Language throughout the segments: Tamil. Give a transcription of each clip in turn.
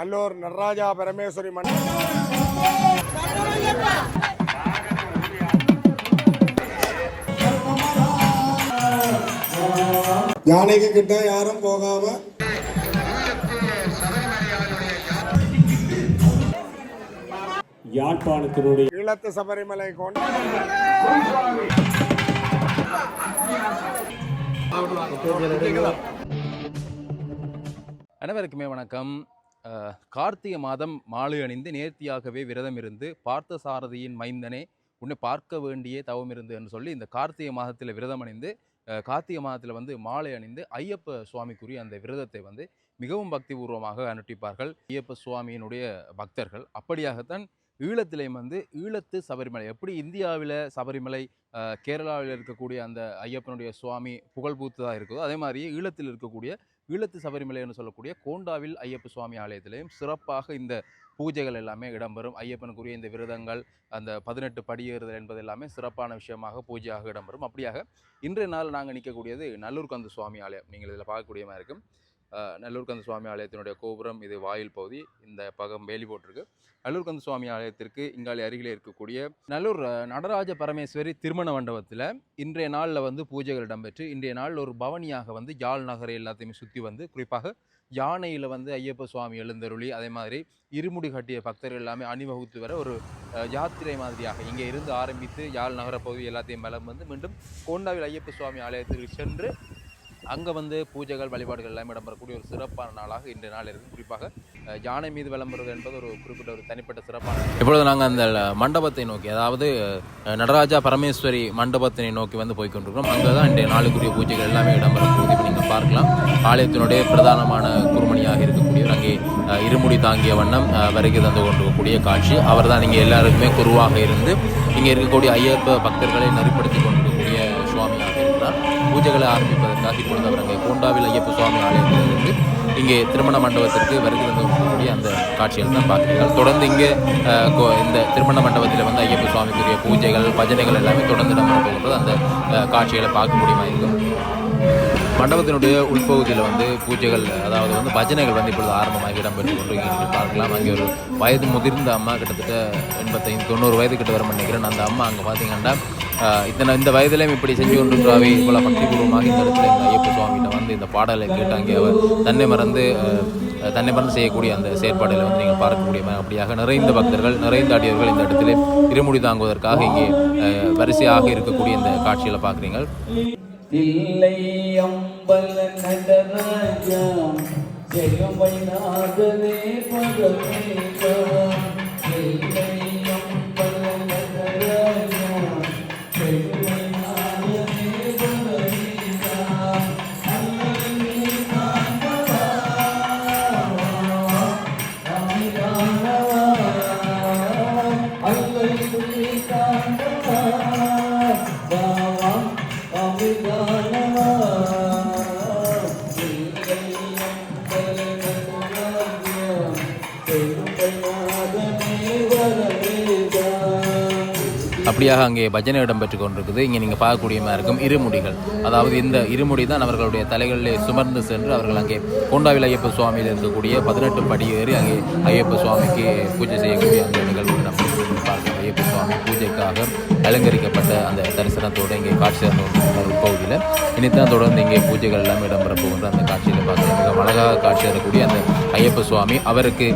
நல்லூர் நடராஜா பரமேஸ்வரி மண்டலம் யானைக்கு கிட்ட யாரும் போகாம. யாழ்ப்பாணத்தினுடைய ஈழத்து சபரிமலை கொண்ட அனைவருக்குமே வணக்கம். கார்த்திகை மாதம் மாலை அணிந்து நேர்த்தியாகவே விரதம் இருந்து பார்த்த சாரதியின் மைந்தனே உன்னை பார்க்க வேண்டிய தவம் இருந்து என்று சொல்லி இந்த கார்த்திகை மாதத்தில் விரதம் அணிந்து கார்த்திகை மாதத்தில் வந்து மாலை அணிந்து ஐயப்ப சுவாமிக்குரிய அந்த விரதத்தை வந்து மிகவும் பக்திபூர்வமாக அனுட்டிப்பார்கள். ஐயப்ப சுவாமியினுடைய பக்தர்கள். அப்படியாகத்தான் ஈழத்திலையும் வந்து ஈழத்து சபரிமலை எப்படி இந்தியாவில் சபரிமலை கேரளாவில் இருக்கக்கூடிய அந்த ஐயப்பனுடைய சுவாமி புகழ்பூத்ததாக இருக்குதோ அதே மாதிரி ஈழத்தில் இருக்கக்கூடிய ஈழத்து சபரிமலைன்னு சொல்லக்கூடிய கோண்டாவில் ஐயப்ப சுவாமி ஆலயத்திலையும் சிறப்பாக இந்த பூஜைகள் எல்லாமே இடம்பெறும். ஐயப்பனுக்குரிய இந்த விரதங்கள் அந்த பதினெட்டு படியேறுதல் என்பது எல்லாமே சிறப்பான விஷயமாக பூஜையாக இடம்பெறும். அப்படியாக இன்றைய நாள் நாங்கள் நிற்கக்கூடியது நல்லூர் கந்த சுவாமி ஆலயம். நீங்கள் இதில் பார்க்கக்கூடிய மாதிரி இருக்கும். நல்லூர்கந்த சுவாமி ஆலயத்தினுடைய கோபுரம் இது வாயில் பகுதி. இந்த பகம் வேலி போட்டிருக்கு. நல்லூர்கந்த சுவாமி ஆலயத்திற்கு இங்காலே அருகிலே இருக்கக்கூடிய நல்லூர் நடராஜ பரமேஸ்வரி திருமண மண்டபத்தில் இன்றைய நாளில் வந்து பூஜைகள் இடம்பெற்று இன்றைய நாள் ஒரு பவனியாக வந்து யாழ் நகரை எல்லாத்தையுமே சுற்றி வந்து குறிப்பாக யானையில் வந்து ஐயப்ப சுவாமி எழுந்தருளி அதே மாதிரி இருமுடி கட்டிய பக்தர்கள் எல்லாமே அணிவகுத்து வர ஒரு யாத்திரை மாதிரியாக இங்கே இருந்து ஆரம்பித்து யாழ் நகர பகுதி எல்லாத்தையும் பலம் வந்து மீண்டும் கோண்டாவில் ஐயப்ப சுவாமி ஆலயத்திற்கு சென்று அங்கே வந்து பூஜைகள் வழிபாடுகள் எல்லாம் இடம்பெறக்கூடிய ஒரு சிறப்பான நாளாக இன்றைய நாள் இருக்குது குறிப்பாக யானை மீது விளம்புறது என்பது ஒரு குறிப்பிட்ட ஒரு தனிப்பட்ட சிறப்பான இப்பொழுது நாங்கள் அந்த மண்டபத்தை நோக்கி அதாவது நடராஜா பரமேஸ்வரி மண்டபத்தினை நோக்கி வந்து போய்கொண்டிருக்கிறோம் அங்கே தான் இன்றைய நாளுக்குரிய பூஜைகள் எல்லாமே இடம்பெற இப்போ நீங்கள் பார்க்கலாம். ஆலயத்தினுடைய பிரதானமான குருமணியாக இருக்கக்கூடியவர் அங்கே இருமுடி தாங்கிய வண்ணம் வருகை தந்து கொண்டிருக்கக்கூடிய காட்சி. அவர் தான் இங்கே எல்லாருக்குமே குருவாக இருந்து இங்கே இருக்கக்கூடிய ஐயப்ப பக்தர்களை நெறிப்படுத்தி கொண்டு பூஜைகளை ஆரம்பிப்பதற்காக இப்பொழுது அவர் அங்கே கோண்டாவில் ஐயப்ப சுவாமி ஆலயத்திலிருந்து இங்கே திருமண மண்டபத்திற்கு வருகை தந்து அந்த காட்சிகள் தான் பார்க்குறீர்கள். தொடர்ந்து இங்கே கோ- இந்த திருமண மண்டபத்தில் வந்து ஐயப்ப சுவாமிக்குரிய பூஜைகள் பஜனைகள் எல்லாமே தொடர்ந்து இடம்பெற போகின்றது அந்த காட்சிகளை பார்க்க முடியுமா இருக்கும் மண்டபத்தினுடைய உள்பகுதியில் வந்து பூஜைகள் அதாவது வந்து பஜனைகள் வந்து இப்பொழுது ஆரம்பமாக இடம்பெற்று கொண்டு நீங்கள் பார்க்கலாம் அங்கே ஒரு வயது முதிர்ந்த அம்மா கிட்டத்தட்ட எண்பத்தைந்து தொண்ணூறு வயது கிட்ட வர நினைக்கிறேன் அந்த அம்மா அங்கே பார்த்தீங்கன்னா இத்தனை இந்த வயதிலையும் இப்படி செஞ்சு கொண்டிருக்கிறாவே இவ்வளோ பக்திபூர்வமாக இந்த இடத்துல இந்த ஐயப்ப சுவாமிகிட்ட வந்து இந்த பாடலை கேட்டாங்க. அவர் தன்னை மறந்து தன்னை மறந்து செய்யக்கூடிய அந்த செயற்பாடுகளை வந்து நீங்கள் பார்க்கக்கூடிய அப்படியாக நிறைந்த பக்தர்கள் நிறைந்த அடியவர்கள் இந்த இடத்துல இருமுடி தாங்குவதற்காக இங்கே வரிசையாக இருக்கக்கூடிய இந்த காட்சிகளை பார்க்குறீங்க. தில்லை அம்பல நடராஜா அப்படியாக அங்கே பஜனை இடம்பெற்று கொண்டிருக்குது. இங்கே நீங்கள் பார்க்கக்கூடிய மாதிரி இருக்கும் இருமுடிகள். அதாவது இந்த இருமுடி தான் அவர்களுடைய தலைகளிலே சுமர்ந்து சென்று அவர்கள் அங்கே கொண்டாவில் ஐயப்ப சுவாமியில் இருக்கக்கூடிய பதினெட்டு படி ஏறி அங்கே ஐயப்ப சுவாமிக்கு பூஜை செய்யக்கூடிய அந்த நிகழ்வு நம்ம பார்க்கணும் ஐயப்ப சுவாமி பூஜைக்காக அலங்கரிக்கப்பட்ட அந்த தரிசனத்தோடு இங்கே காட்சி தந்து பகுதியில். இனித்தான் தொடர்ந்து இங்கே பூஜைகள் எல்லாம் இடம்பெற போகின்ற அந்த காட்சியில் பார்க்கலாம். மிக அழகாக காட்சி தரக்கூடிய அந்த ஐயப்ப சுவாமி அவருக்கு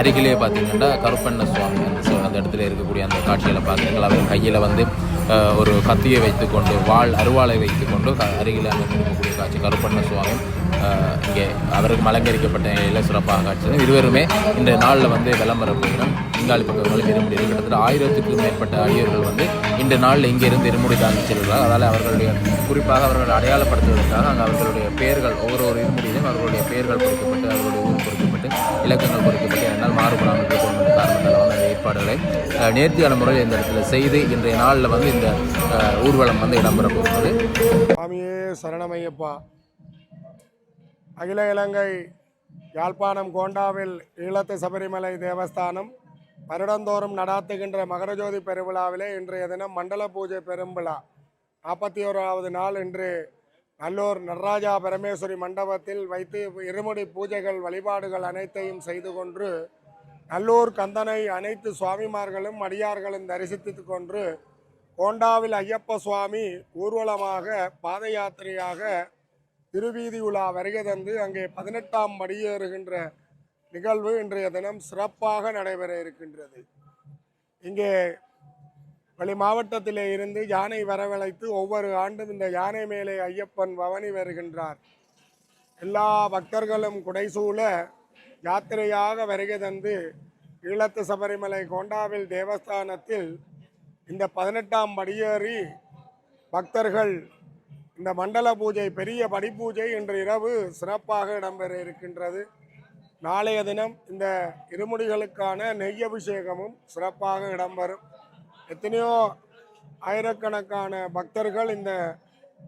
அருகிலே பார்த்தீங்கன்னா கருப்பண்ண சுவாமி அந்த அந்த இடத்துல இருக்கக்கூடிய அந்த காட்சிகளை பார்க்குறீங்களா அவர் கையில் வந்து ஒரு கத்தியை வைத்துக்கொண்டு வாள் அருவாளை வைத்துக்கொண்டு அருகில் அங்கே இருக்கக்கூடிய காட்சி. கருப்பண்ண சுவாமி இங்கே அவருக்கு அலங்கரிக்கப்பட்ட நிலையில் சிறப்பாக காட்சி இருவருமே இந்த நாளில் வந்து விளம்பரம் போகிறோம். இங்காளி பக்கங்களும் இருமுடி இருக்கு. கிட்டத்தட்ட ஆயிரத்துக்கும் மேற்பட்ட அடியர்கள் வந்து இந்த நாளில் இங்கே இருந்து இருமுடி தாங்கி செல்கிறார் அதால் அவர்களுடைய குறிப்பாக அவர்களை அடையாளப்படுத்துவதற்காக அங்கே அவர்களுடைய பெயர்கள் ஒவ்வொரு ஒரு இருமுடியிலும் அவர்களுடைய பெயர்கள் பொறிக்கப்பட்டு அவர்களுடைய ஊர் பொறிக்கப்பட்டு இலக்கங்கள் பொறிக்கப்பட்டு என்னால் மாறுபடாமல் இருக்கும் காரணத்தால் வந்து ஏற்பாடுகளை நேர்த்தியான முறையில் இந்த இடத்துல செய்து இன்றைய நாளில் வந்து இந்த ஊர்வலம் வந்து இடம்பெற போகிறது சுவாமியே சரணமையப்பா. அகில இலங்கை யாழ்ப்பாணம் கோண்டாவில் ஈழத்து சபரிமலை தேவஸ்தானம் வருடந்தோறும் நடாத்துகின்ற மகரஜோதி பெருவிழாவிலே இன்றைய தினம் மண்டல பூஜை பெரும்பிழா. நாற்பத்தி ஓராவது நாள் இன்று நல்லூர் நடராஜா பரமேஸ்வரி மண்டபத்தில் வைத்து இருமுடி பூஜைகள் வழிபாடுகள் அனைத்தையும் செய்து கொண்டு நல்லூர் கந்தனை அனைத்து சுவாமிமார்களும் அடியார்களும் தரிசித்து கொன்று கோண்டாவில் ஐயப்ப சுவாமி ஊர்வலமாக பாத யாத்திரையாக திருவீதி உலா வருகை தந்து அங்கே பதினெட்டாம் படியேறுகின்ற நிகழ்வு இன்றைய தினம் சிறப்பாக நடைபெற இருக்கின்றது. இங்கே வெளி மாவட்டத்திலே இருந்து யானை வரவழைத்து ஒவ்வொரு ஆண்டும் இந்த யானை மேலே ஐயப்பன் பவனி வருகின்றார். எல்லா பக்தர்களும் குடைசூழ யாத்திரையாக வருகை தந்து ஈழத்து சபரிமலை கோண்டாவில் தேவஸ்தானத்தில் இந்த பதினெட்டாம் படியேறி பக்தர்கள் இந்த மண்டல பூஜை பெரிய படிப்பூஜை இன்று இரவு சிறப்பாக இடம்பெற இருக்கின்றது. நாளைய தினம் இந்த இருமுடிகளுக்கான நெய் அபிஷேகமும் சிறப்பாக இடம்பெறும். எத்தனையோ ஆயிரக்கணக்கான பக்தர்கள் இந்த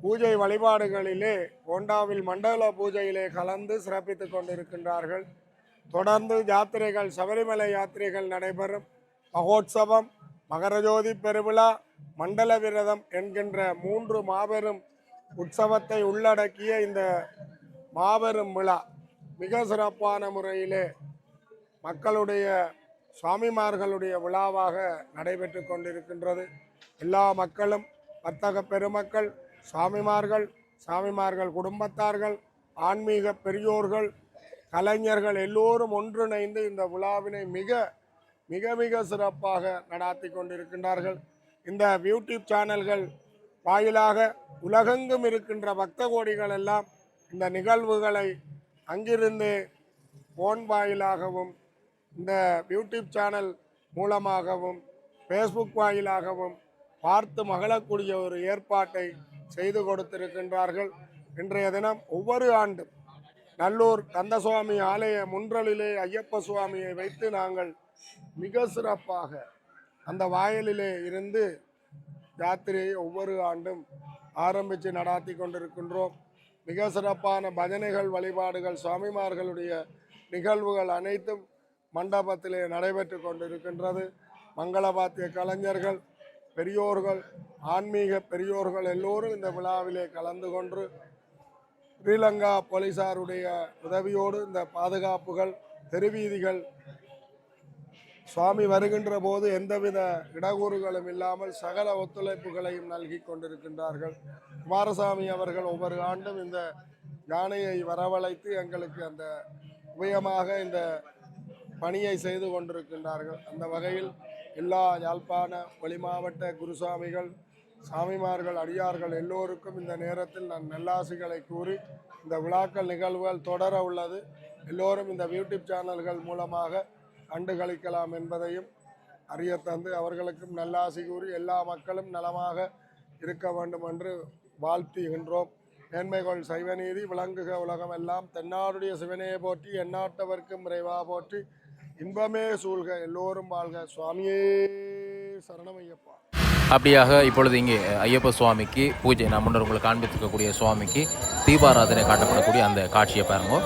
பூஜை வழிபாடுகளிலே கோண்டாவில் மண்டல பூஜையிலே கலந்து சிறப்பித்துக் கொண்டிருக்கின்றார்கள். தொடர்ந்து யாத்திரைகள் சபரிமலை யாத்திரைகள் நடைபெறும். மகோத்சவம் மகரஜோதி பெருவிழா மண்டல விரதம் என்கின்ற மூன்று மாபெரும் உற்சவத்தை உள்ளடக்கிய இந்த மாபெரும் விழா மிக சிறப்பான முறையிலே மக்களுடைய சுவாமிமார்களுடைய விழாவாக நடைபெற்று கொண்டிருக்கின்றது. எல்லா மக்களும் வர்த்தக பெருமக்கள் சுவாமிமார்கள் சாமிமார்கள் குடும்பத்தார்கள் ஆன்மீக பெரியோர்கள் கலைஞர்கள் எல்லோரும் ஒன்றிணைந்து இந்த விழாவினை மிக மிக மிக சிறப்பாக நடாத்தி கொண்டிருக்கின்றார்கள். இந்த யூடியூப் சேனல்கள் வாயிலாக உலகெங்கும் இருக்கின்ற பக்த கோடிகள் எல்லாம் இந்த நிகழ்வுகளை அங்கிருந்து ஃபோன் வாயிலாகவும் இந்த யூடியூப் சேனல் மூலமாகவும் ஃபேஸ்புக் வாயிலாகவும் பார்த்து மகிழக்கூடிய ஒரு ஏற்பாட்டை செய்து கொடுத்திருக்கின்றார்கள். இன்றைய தினம் ஒவ்வொரு ஆண்டும் நல்லூர் கந்தசுவாமி ஆலய முன்றலிலே ஐயப்ப சுவாமியை வைத்து நாங்கள் மிக சிறப்பாக அந்த வாயிலிலே இருந்து யாத்திரையை ஒவ்வொரு ஆண்டும் ஆரம்பித்து நடாத்தி கொண்டிருக்கின்றோம். மிக சிறப்பான பஜனைகள் வழிபாடுகள் சுவாமிமார்களுடைய நிகழ்வுகள் அனைத்தும் மண்டபத்திலே நடைபெற்று கொண்டிருக்கின்றது. மங்களபாத்திய கலைஞர்கள் பெரியோர்கள் ஆன்மீக பெரியோர்கள் எல்லோரும் இந்த விழாவிலே கலந்து கொண்டு ஸ்ரீலங்கா போலீசாருடைய உதவியோடு இந்த பாதுகாப்புகள் தெருவீதிகள் சுவாமி வருகின்ற போது எந்தவித இடகூறுகளும் இல்லாமல் சகல ஒத்துழைப்புகளையும் நல்கி கொண்டிருக்கின்றார்கள். குமாரசாமி அவர்கள் ஒவ்வொரு ஆண்டும் இந்த யானையை வரவழைத்து எங்களுக்கு அந்த உபயமாக இந்த பணியை செய்து கொண்டிருக்கின்றார்கள். அந்த வகையில் எல்லா யாழ்ப்பாண வெளிமாவட்ட குருசாமிகள் சாமிமார்கள் அடியார்கள் எல்லோருக்கும் இந்த நேரத்தில் நான் நல்லாசிகளை கூறி இந்த விழாக்கள் நிகழ்வுகள் தொடர உள்ளது. எல்லோரும் இந்த யூடியூப் சேனல்கள் மூலமாக கண்டுகளிக்கலாம் என்பதையும் அறிய தந்து அவர்களுக்கும் நல்லாசி கூறி எல்லா மக்களும் நலமாக இருக்க வேண்டும் என்று வாழ்த்துகின்றோம். மேன்மைகள் சைவநீதி விளங்குக உலகம் எல்லாம் தென்னாடுடைய சிவனையை போற்றி எந்நாட்டவர்க்கும் இறைவா போற்றி. இன்பமே சூழ்க எல்லோரும் வாழ்க. சுவாமியே சரணமையப்பா அப்படியாக இப்பொழுது இங்கே ஐயப்ப சுவாமிக்கு பூஜை நான் முன்னர் உங்களுக்கு காண்பித்திருக்கக்கூடிய சுவாமிக்கு தீபாராதனை காட்டப்படக்கூடிய அந்த காட்சியை பாருங்க.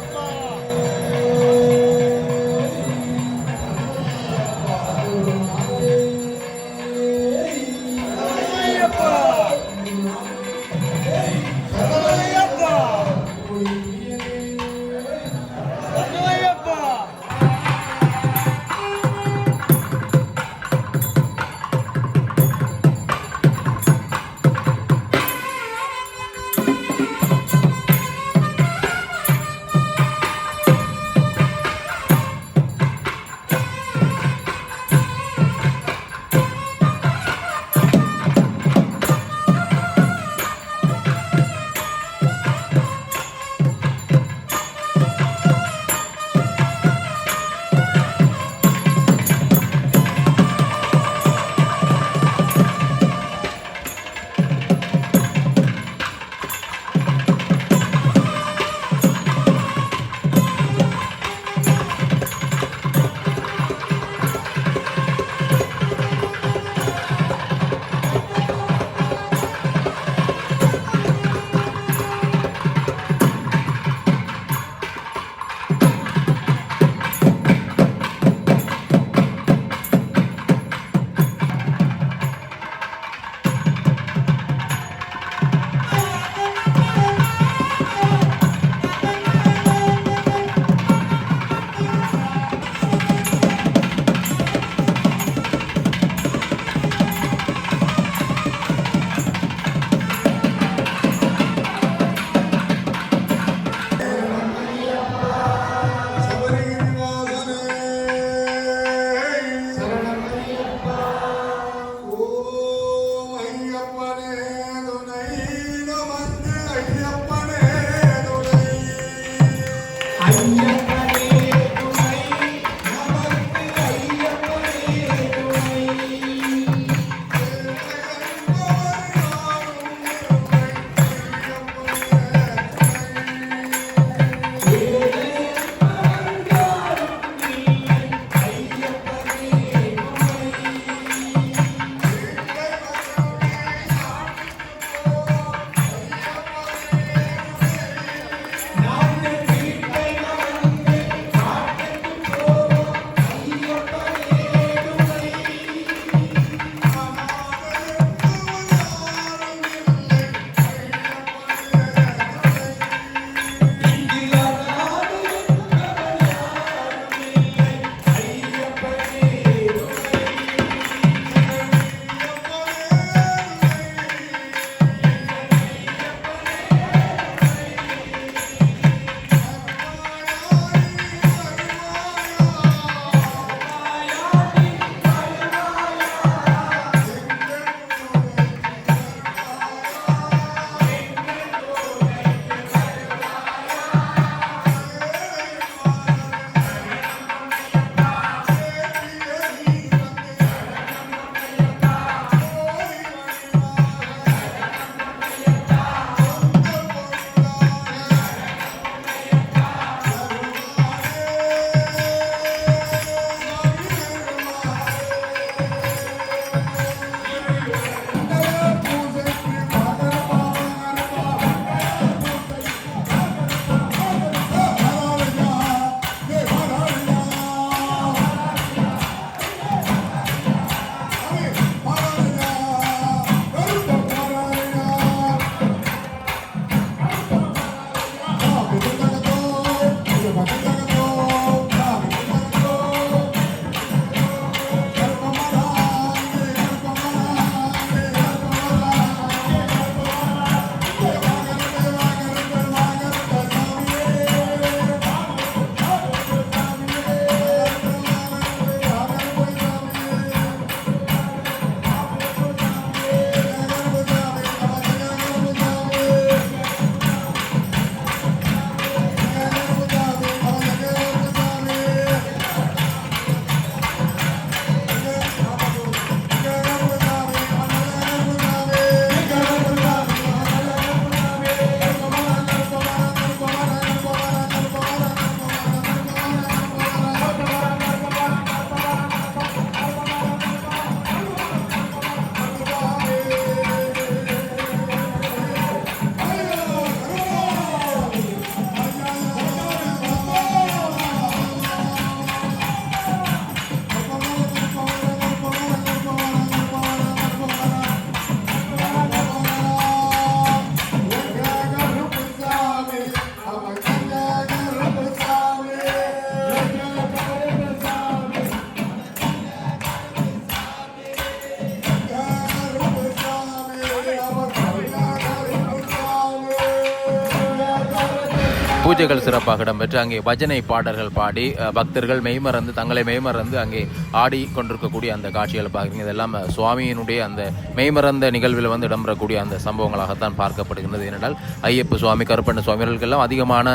பூஜைகள் சிறப்பாக இடம்பெற்று அங்கே பஜனை பாடல்கள் பாடி பக்தர்கள் மெய்மறந்து தங்களை மெய்மறந்து அங்கே ஆடி கொண்டிருக்கக்கூடிய அந்த காட்சிகளை பார்க்குறீங்க. இதெல்லாம் சுவாமியினுடைய அந்த மெய்மறந்த நிகழ்வில் வந்து இடம்பெறக்கூடிய அந்த சம்பவங்களாகத்தான் பார்க்கப்படுகின்றது. ஏனென்றால் ஐயப்ப சுவாமி கருப்பண்ண சுவாமிகளுக்கெல்லாம் அதிகமான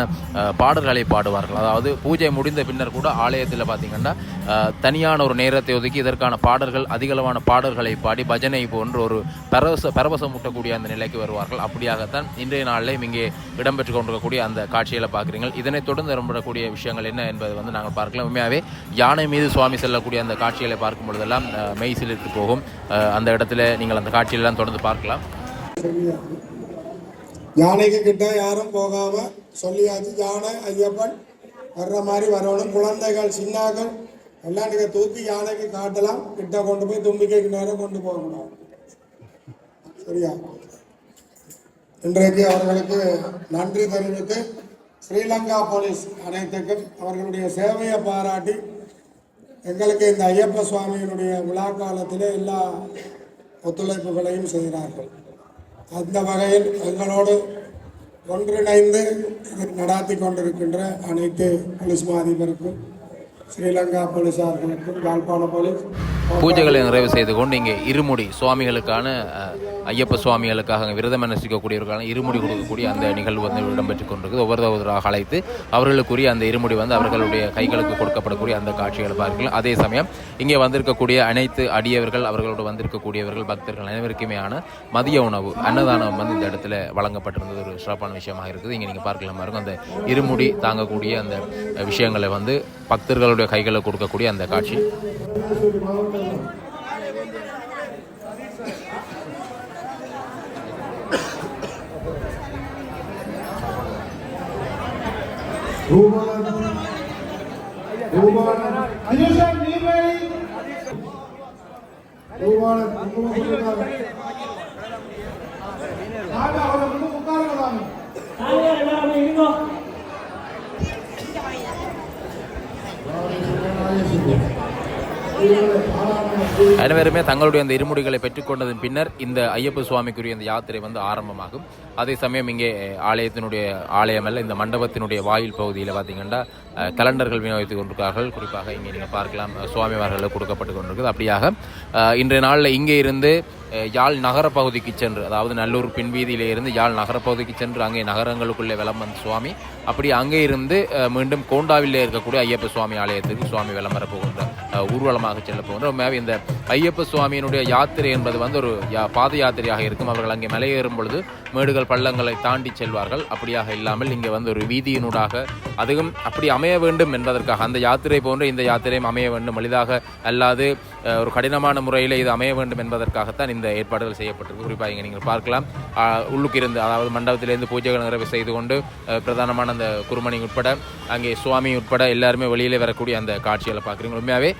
பாடல்களை பாடுவார்கள். அதாவது பூஜை முடிந்த பின்னர் கூட ஆலயத்தில் பார்த்தீங்கன்னா தனியான ஒரு நேரத்தை ஒதுக்கி இதற்கான பாடல்கள் அதிகளவான பாடல்களை பாடி பஜனை போன்று ஒரு பரவச பரவசம் ஊட்டக்கூடிய அந்த நிலைக்கு வருவார்கள். அப்படியாகத்தான் இன்றைய நாளில் இங்கே இடம்பெற்று கொண்டிருக்கக்கூடிய அந்த காட்சிகளை பார்க்குறீங்க இதனைத் தொடர்ந்து இடம்பெறக்கூடிய விஷயங்கள் என்ன என்பதை வந்து நாங்கள் பார்க்கலாம். உண்மையாகவே யானை மீது சுவாமி செல்லக்கூடிய அந்த காட்சிகளை பார்க்கும் பொழுதெல்லாம் அஹ், மெய் சிலிர்த்து போகும். அந்த இடத்துல நீங்கள் அந்த காட்சியெல்லாம் தொடர்ந்து பார்க்கலாம். யானைக்கு கிட்ட யாரும் போகாம சொல்லியாச்சு. யானை ஐயப்பன் வர்ற மாதிரி வரணும். குழந்தைகள் சின்னாக்கள் எல்லாம் நீங்க தூக்கி யானைக்கு காட்டலாம். கிட்ட கொண்டு போய் தும்பிக்கைக்கு நேரம் கொண்டு போகக்கூடாது சரியா? இன்றைக்கு அவர்களுக்கு நன்றி தெரிவித்து ஸ்ரீலங்கா போலீஸ் அனைத்துக்கும் அவர்களுடைய சேவையை பாராட்டி எங்களுக்கு இந்த ஐயப்ப சுவாமியினுடைய விழா காலத்திலே எல்லா ஒத்துழைப்புகளையும் செய்கிறார்கள். அந்த வகையில் எங்களோடு ஒன்றிணைந்து நடாத்தி கொண்டிருக்கின்ற அனைத்து போலீஸ் மாதிபருக்கும் ஸ்ரீலங்கா போலீஸார்களுக்கும் யாழ்ப்பாண போலீஸ் பூஜைகளை நிறைவு செய்து கொண்டு இங்கே இருமுடி சுவாமிகளுக்கான ஐயப்ப சுவாமிகளுக்காக விரதம் அனுஷ்டிக்கக்கூடியவர்களுக்கான இருமுடி கொடுக்கக்கூடிய அந்த நிகழ்வு வந்து இடம்பெற்று கொண்டிருக்குது. ஒவ்வொரு ஒவ்வொருவராக அழைத்து அவர்களுக்குரிய அந்த இருமுடி வந்து அவர்களுடைய கைகளுக்கு கொடுக்கப்படக்கூடிய அந்த காட்சிகளை பார்க்கலாம். அதே சமயம் இங்கே வந்திருக்கக்கூடிய அனைத்து அடியவர்கள் அவர்களோடு வந்திருக்கக்கூடியவர்கள் பக்தர்கள் அனைவருக்குமேயான மதிய உணவு அன்னதானம் வந்து இந்த இடத்துல வழங்கப்பட்டிருந்தது. ஒரு சிறப்பான விஷயமாக இருக்குது. இங்கே நீங்கள் பார்க்கலாமா இருக்கும் அந்த இருமுடி தாங்கக்கூடிய அந்த விஷயங்களை வந்து பக்தர்களுடைய கைகளை கொடுக்கக்கூடிய அந்த காட்சி. 두 번은 궁금한 분들 அனைவருமே தங்களுடைய அந்த இருமுடிகளை பெற்றுக்கொண்டதன் பின்னர் இந்த ஐயப்ப சுவாமிக்குரிய இந்த யாத்திரை வந்து ஆரம்பமாகும். அதே சமயம் இங்கே ஆலயத்தினுடைய ஆலயம் அல்ல இந்த மண்டபத்தினுடைய வாயில் பகுதியில் பார்த்தீங்கன்னா கலண்டர்கள் விநியோகித்துக் கொண்டிருக்கிறார்கள். குறிப்பாக இங்கே நீங்கள் பார்க்கலாம் அஹ், சுவாமிமார்களுக்கு கொடுக்கப்பட்டு கொண்டிருக்குது. அப்படியாக இன்றைய நாளில் இங்கே இருந்து யாழ் நகர பகுதிக்கு சென்று அதாவது நல்லூர் பின்வீதியிலே இருந்து யாழ் நகர பகுதிக்கு சென்று அங்கே நகரங்களுக்குள்ளே வலம் வந்த சுவாமி அப்படி அங்கே இருந்து மீண்டும் கோண்டாவிலே இருக்கக்கூடிய ஐயப்ப சுவாமி ஆலயத்துக்கு சுவாமி விளம்பர போகின்றார். ஊர்வலமாக செல்ல போகின்ற இந்த ஐயப்ப சுவாமியினுடைய யாத்திரை என்பது வந்து ஒரு யா- பாத யாத்திரையாக இருக்கும். அவர்கள் அங்கே மலையேறும் பொழுது மேடுகள் பள்ளங்களை தாண்டி செல்வார்கள். அப்படியாக இல்லாமல் இங்கே வந்து ஒரு வீதியினூடாக அதுவும் அப்படி அமைய வேண்டும் என்பதற்காக அந்த யாத்திரை போன்று இந்த யாத்திரையும் அமைய வேண்டும். எளிதாக அல்லாது ஒரு கடினமான முறையில் இது அமைய வேண்டும் என்பதற்காகத்தான் இந்த ஏற்பாடுகள் செய்யப்பட்டிருக்கு குறிப்பாக இங்கே நீங்கள் பார்க்கலாம் உள்ளுக்கு இருந்து அதாவது மண்டபத்திலிருந்து பூஜைகள் நிறைவு செய்து கொண்டு பிரதானமான அந்த குருமணி உட்பட அங்கே சுவாமி உட்பட எல்லாருமே வெளியிலே வரக்கூடிய அந்த காட்சிகளை பார்க்குறீங்க உண்மையாகவே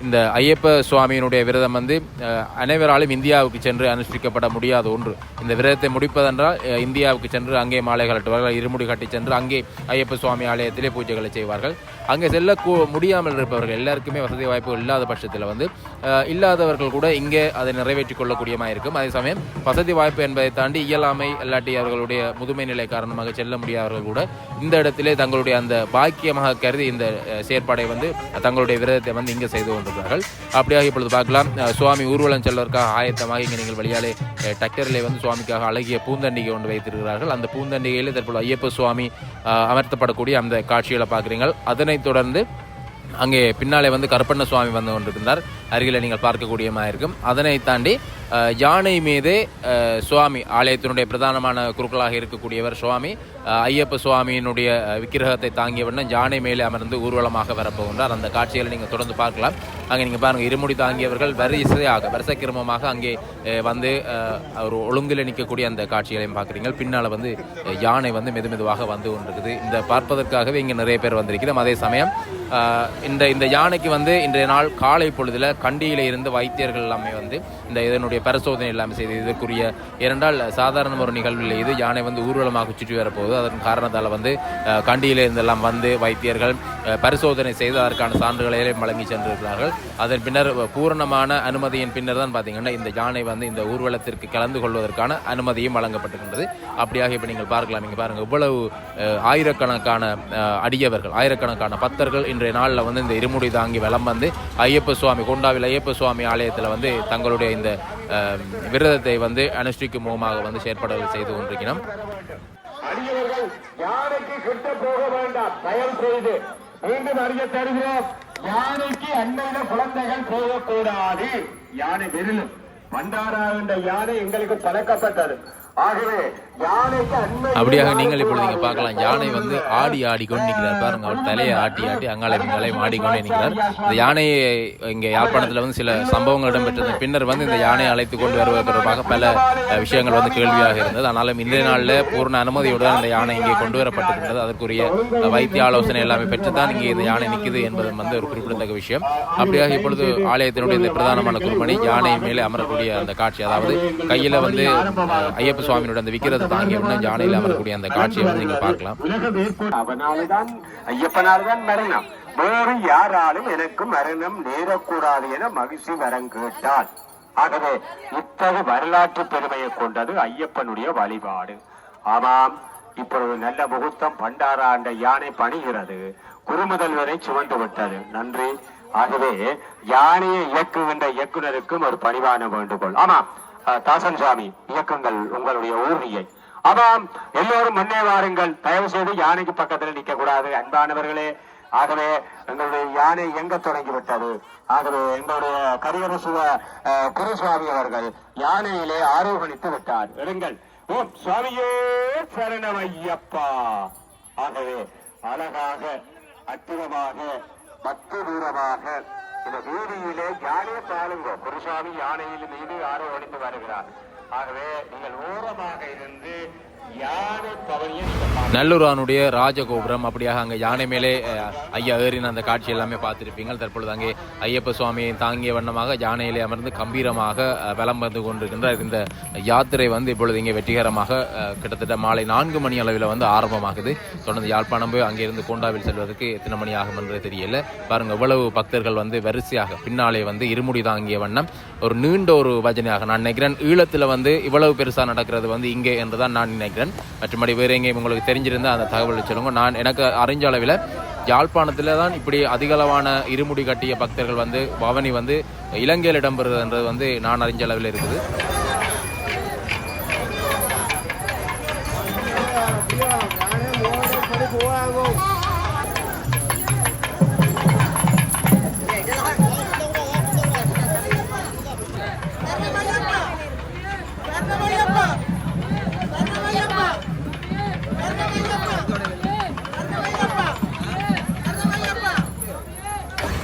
இந்த ஐயப்ப சுவாமியினுடைய விரதம் வந்து அனைவராலும் இந்தியாவுக்கு சென்று அனுஷ்டிக்கப்பட முடியாத ஒன்று. இந்த விரதத்தை முடிப்பதென்றால் இந்தியாவுக்கு சென்று அங்கே மாலை கலட்டுவார்கள் இருமுடி கட்டி சென்று அங்கே ஐயப்ப சுவாமி ஆலயத்திலே பூஜைகளை செய்வார்கள். அங்கே செல்ல கூ- முடியாமல் இருப்பவர்கள் எல்லாருக்குமே வசதி வாய்ப்பு இல்லாத பட்சத்தில் வந்து இல்லாதவர்கள் கூட இங்கே அதை நிறைவேற்றிக் கொள்ளக்கூடியமாக இருக்கும். அதே சமயம் வசதி வாய்ப்பு என்பதை தாண்டி இயலாமை இல்லாட்டி அவர்களுடைய முதுமை நிலை காரணமாக செல்ல முடியாதவர்கள் கூட இந்த இடத்திலே தங்களுடைய அந்த பாக்கியமாக கருதி இந்த செயற்பாடை வந்து தங்களுடைய விரதத்தை வந்து இங்கே செய்து கொண்டிருக்கிறார்கள். அப்படியாக இப்பொழுது பார்க்கலாம். சுவாமி ஊர்வலம் செல்வதற்காக ஆயத்தமாக இங்கே நீங்கள் வழியாலே டக்டரிலே வந்து சுவாமிக்காக அழகிய பூந்தண்டிகை ஒன்று வைத்திருக்கிறார்கள். அந்த பூந்தண்டிகையில் தற்போது ஐயப்ப சுவாமி அமர்த்தப்படக்கூடிய அந்த காட்சிகளை பார்க்குறீங்கள் அதனைத் தொடர்ந்து அங்கே பின்னாலே வந்து கருப்பண்ண சுவாமி வந்து கொண்டிருந்தார். அருகில் நீங்கள் பார்க்கக்கூடியமாக இருக்கும். அதனை தாண்டி யானை மீது சுவாமி ஆலயத்தினுடைய பிரதானமான குருக்களாக இருக்கக்கூடியவர் சுவாமி ஐயப்ப சுவாமியினுடைய விக்கிரகத்தை தாங்கிய வண்ணம் யானை மேலே அமர்ந்து ஊர்வலமாக வரப்போகின்றார். அந்த காட்சிகளை நீங்கள் தொடர்ந்து பார்க்கலாம். அங்கே நீங்கள் பாருங்கள் இருமுடி தாங்கியவர்கள் வரிசையாக வரிசைக்கிரமமாக அங்கே வந்து அவர் ஒரு ஒழுங்கில் நிற்கக்கூடிய அந்த காட்சிகளையும் பார்க்குறீங்க பின்னால் வந்து யானை வந்து மெது மெதுவாக வந்து கொண்டிருக்குது. இந்த பார்ப்பதற்காகவே இங்கே நிறைய பேர் வந்திருக்கிறோம் அதே சமயம் இந்த இந்த யானைக்கு வந்து இன்றைய நாள் காலை பொழுதில் கண்டியில் இருந்து வைத்தியர்கள் எல்லாமே வந்து இந்த இதனுடைய பரிசோதனை எல்லாமே செய்து இதற்குரிய இரண்டால் சாதாரண ஒரு நிகழ்வில் இது யானை வந்து ஊர்வலமாக சுற்றி வரப்போகுது. அதன் காரணத்தால் வந்து கண்டியில் இருந்தெல்லாம் வந்து வைத்தியர்கள் பரிசோதனை செய்து அதற்கான சான்றுகளையும் வழங்கி சென்றிருக்கிறார்கள். அதன் பின்னர் பூரணமான அனுமதியின் பின்னர் தான் பார்த்தீங்கன்னா இந்த யானை வந்து இந்த ஊர்வலத்திற்கு கலந்து கொள்வதற்கான அனுமதியும் வழங்கப்பட்டிருக்கின்றது. அப்படியாக இப்போ நீங்கள் பார்க்கலாம். இங்கே பாருங்கள் இவ்வளவு ஆயிரக்கணக்கான அடியவர்கள் ஆயிரக்கணக்கான பக்தர்கள் இன்றைய நாளில் வந்து இந்த இருமுடி தாங்கி வலம் வந்து ஐயப்ப சுவாமி கொண்டாவில் ஐயப்ப சுவாமி ஆலயத்தில் வந்து தங்களுடைய இந்த விரதத்தை வந்து அனுஷ்டிக்கும் முகமாக வந்து செயற்படல் செய்து கொண்டிருக்கிறோம். யானைக்கு கிட்ட போக வேண்டாம். தயவு செய்து மீண்டும் அறிய தருகிறோம். யானைக்கு அண்மையில குழந்தைகள் போகக்கூடாது. யானை வெறிலும். பண்டாரா என்ற யானை எங்களுக்கு பழக்கப்பட்டது. ஆகவே அப்படியாக நீங்கள் இப்பொழுது இங்கே பார்க்கலாம். யானை வந்து ஆடி ஆடி கொண்டு நிற்கிறார் பாருங்க அவர் தலையை ஆட்டி ஆட்டி அங்காலே இங்காலே ஆடிக்கொண்டே நிற்கிறார். இந்த யானையை இங்கே யாழ்ப்பாணத்தில் வந்து சில சம்பவங்கள் இடம்பெற்றது பின்னர் வந்து இந்த யானையை அழைத்து கொண்டு வருவது தொடர்பாக பல விஷயங்கள் வந்து கேள்வியாக இருந்தது. ஆனாலும் இன்றைய நாளில் பூர்ண அனுமதியுடன் இந்த யானை இங்கே கொண்டு வரப்பட்டிருக்கின்றது அதற்குரிய வைத்திய ஆலோசனை எல்லாமே பெற்று தான் இங்கே இந்த யானை நிற்குது என்பது வந்து ஒரு குறிப்பிடத்தக்க விஷயம். அப்படியாக இப்பொழுது ஆலயத்தினுடைய இந்த பிரதானமான குருமணி யானை மேலே அமரக்கூடிய அந்த காட்சி அதாவது கையில் வந்து ஐயப்ப சுவாமியினுடைய அந்த விக்கிரத்தை தாங்கி அப்படின்னா யானையில் அமரக்கூடிய அந்த காட்சியை வந்து நீங்கள் பார்க்கலாம். அவனால்தான் ஐயப்பனால்தான் மரணம். வேறு யாராலும் எனக்கு மரணம் நேரக்கூடாது என மகிழ்ச்சி வரம் கேட்டார் ஆகவே இத்தகு வரலாற்று பெருமையை கொண்டது ஐயப்பனுடைய வழிபாடு. ஆமாம் இப்பொழுது நல்ல முகூர்த்தம் பண்டாராண்ட யானை பணிகிறது. குருமுதல்வரை சுமந்து விட்டது. நன்றி. ஆகவே யானையை இயக்குகின்ற இயக்குனருக்கும் ஒரு பணிவான வேண்டுகோள். ஆமாம் தாசன் சாமி இயக்குங்கள் உங்களுடைய ஊர்தியை ஆமாம் எல்லோரும் முன்னே வாருங்கள். தயவு செய்து யானைக்கு பக்கத்தில் நிற்க கூடாது அன்பானவர்களே ஆகவே எங்களுடைய யானை எங்க தொடங்கி விட்டது ஆகவே எங்களுடைய கரியரசுவ அஹ், குருசுவாமி அவர்கள் யானையிலே ஆரோகணித்து விட்டார். எடுங்கள் ஓம் சுவாமியே சரணம் ஐயப்பா ஆகவே அழகாக அற்புதமாக பக்தி தூரமாக இந்த வீதியிலே யானையை பாருங்க. குருசாமி யானையில் மீது ஆரோகணித்து வருகிறார். ஆகவே நீங்கள் ஓரமாக இருந்து நல்லூரானுடைய ராஜகோபுரம். அப்படியாக அங்கே யானை மேலே ஐயா ஏறின அந்த காட்சி எல்லாமே பார்த்துருப்பீங்க. தற்பொழுது அங்கே ஐயப்ப சுவாமியை தாங்கிய வண்ணமாக யானையிலே அமர்ந்து கம்பீரமாக வலம் வந்து கொண்டிருக்கின்ற இந்த யாத்திரை வந்து இப்பொழுது இங்கே வெற்றிகரமாக கிட்டத்தட்ட மாலை நான்கு மணி அளவில் வந்து ஆரம்பமாகுது. தொடர்ந்து யாழ்ப்பாணம் போய் அங்கிருந்து கோண்டாவில் செல்வதற்கு எத்தனை மணி ஆகும் என்று தெரியல. பாருங்க எவ்வளவு பக்தர்கள் வந்து வரிசையாக பின்னாலே வந்து இருமுடி தாங்கிய வண்ணம். ஒரு நீண்ட ஒரு பஜனையாக நான் நினைக்கிறேன். ஈழத்தில் வந்து இவ்வளவு பெருசாக நடக்கிறது வந்து இங்கே என்று தான் நான் நினைக்கிறேன். மற்றபடி வேறு எங்கேயும் உங்களுக்கு தெரிஞ்சிருந்தால் அந்த தகவலை சொல்லுங்க. நான் எனக்கு அறிஞ்ச அளவில் யாழ்ப்பாணத்தில் தான் இப்படி அதிகளவான இருமுடி கட்டிய பக்தர்கள் வந்து பவனி வந்து இலங்கையில் இடம்பெறுதுன்றது வந்து நான் அறிஞ்ச அளவில் இருக்குது.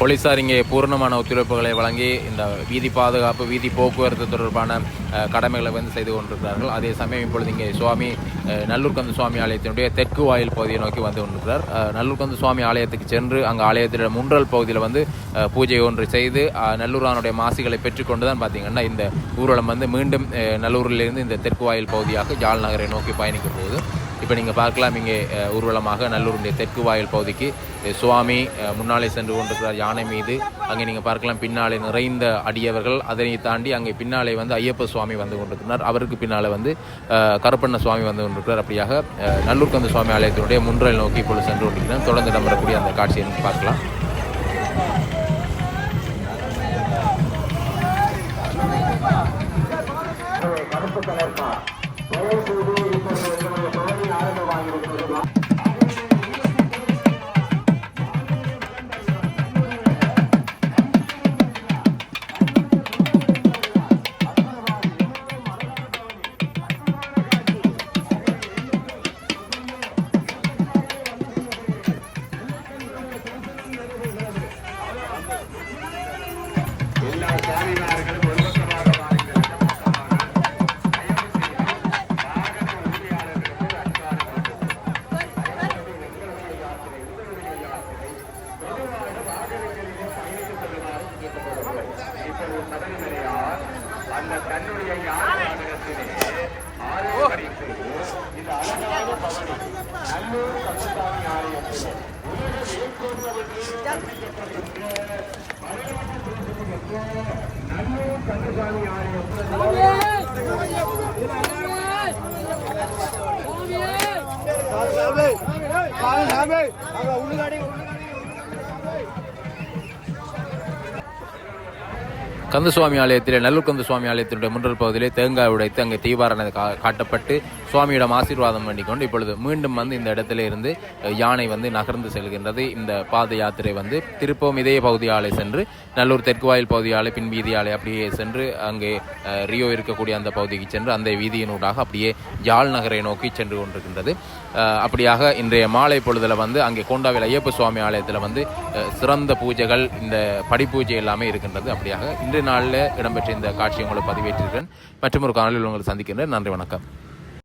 போலீஸார் இங்கே பூர்ணமான ஒத்துழைப்புகளை வழங்கி இந்த வீதி பாதுகாப்பு வீதி போக்குவரத்து தொடர்பான கடமைகளை வந்து செய்து கொண்டிருக்கிறார்கள். அதே சமயம் இப்பொழுது இங்கே சுவாமி அஹ், நல்லூர்கந்து சுவாமி ஆலயத்தினுடைய தெற்கு வாயில் பகுதியை நோக்கி வந்து கொண்டிருக்கிறார். அஹ், நல்லூர்கந்து சுவாமி ஆலயத்துக்கு சென்று அங்கே ஆலயத்தினுடைய முன்றல் பகுதியில் வந்து பூஜை ஒன்று செய்து நல்லூரானுடைய மாசிகளை பெற்றுக்கொண்டு தான் பார்த்தீங்கன்னா இந்த ஊர்வலம் வந்து மீண்டும் நல்லூரிலிருந்து இந்த தெற்கு வாயில் பகுதியாக ஜால் நகரை நோக்கி பயணிக்க போகுது இப்போ நீங்கள் பார்க்கலாம் இங்கே ஊர்வலமாக நல்லூருடைய தெற்கு வாயில் பகுதிக்கு சுவாமி முன்னாலே சென்று கொண்டிருக்கிறார் யானை மீது. அங்கே நீங்கள் பார்க்கலாம் பின்னாலே நிறைந்த அடியவர்கள். அதனை தாண்டி அங்கே பின்னாலே வந்து ஐயப்ப சுவாமி வந்து கொண்டிருக்கிறார். அவருக்கு பின்னால் வந்து கருப்பண்ண சுவாமி வந்து கொண்டிருக்கிறார். அப்படியாக நல்லூர்கந்த சுவாமி ஆலயத்தினுடைய முன்றல் நோக்கி இப்பொழுது சென்று கொண்டிருக்கிறார். தொடர்ந்து இடம்பெறக்கூடிய அந்த காட்சியை பார்க்கலாம். கருப்பு கலர்மா தயவு செய்து இப்பொழுது எங்களுடைய பவனி ஆரம்பமாகிவிட்டது கந்தசுவாமி ஆலயத்திலே நல்லூர் கந்தசுவாமி ஆலயத்தினுடைய முன்றல் பகுதியிலே தேங்காய் உடைத்து அங்கே தீபாரணை காட்டப்பட்டு சுவாமியிடம் ஆசீர்வாதம் பண்ணிக்கொண்டு இப்பொழுது மீண்டும் வந்து இந்த இடத்திலே இருந்து யானை வந்து நகர்ந்து செல்கின்றது. இந்த பாத யாத்திரை வந்து திருப்பவும் இதே பகுதியாலே சென்று நல்லூர் தெற்கு வாயில் பகுதியாலே பின் வீதியாலே அப்படியே சென்று அங்கே ரியோ இருக்கக்கூடிய அந்த பகுதிக்கு சென்று அந்த வீதியினூடாக அப்படியே யாழ் நகரை நோக்கி சென்று கொண்டிருக்கின்றது. அப்படியாக இன்றைய மாலை பொழுதில் வந்து அங்கே கோண்டாவில் ஐயப்ப சுவாமி ஆலயத்தில் வந்து சிறந்த பூஜைகள் இந்த படிப்பூஜை எல்லாமே இருக்கின்றது. அப்படியாக இன்றைய நாளில் இடம்பெற்ற இந்த காட்சி உங்களுக்கு பதிவேற்றிருக்கிறேன். மற்றும் ஒரு காணொலியில் உங்களை சந்திக்கின்றேன். நன்றி வணக்கம்.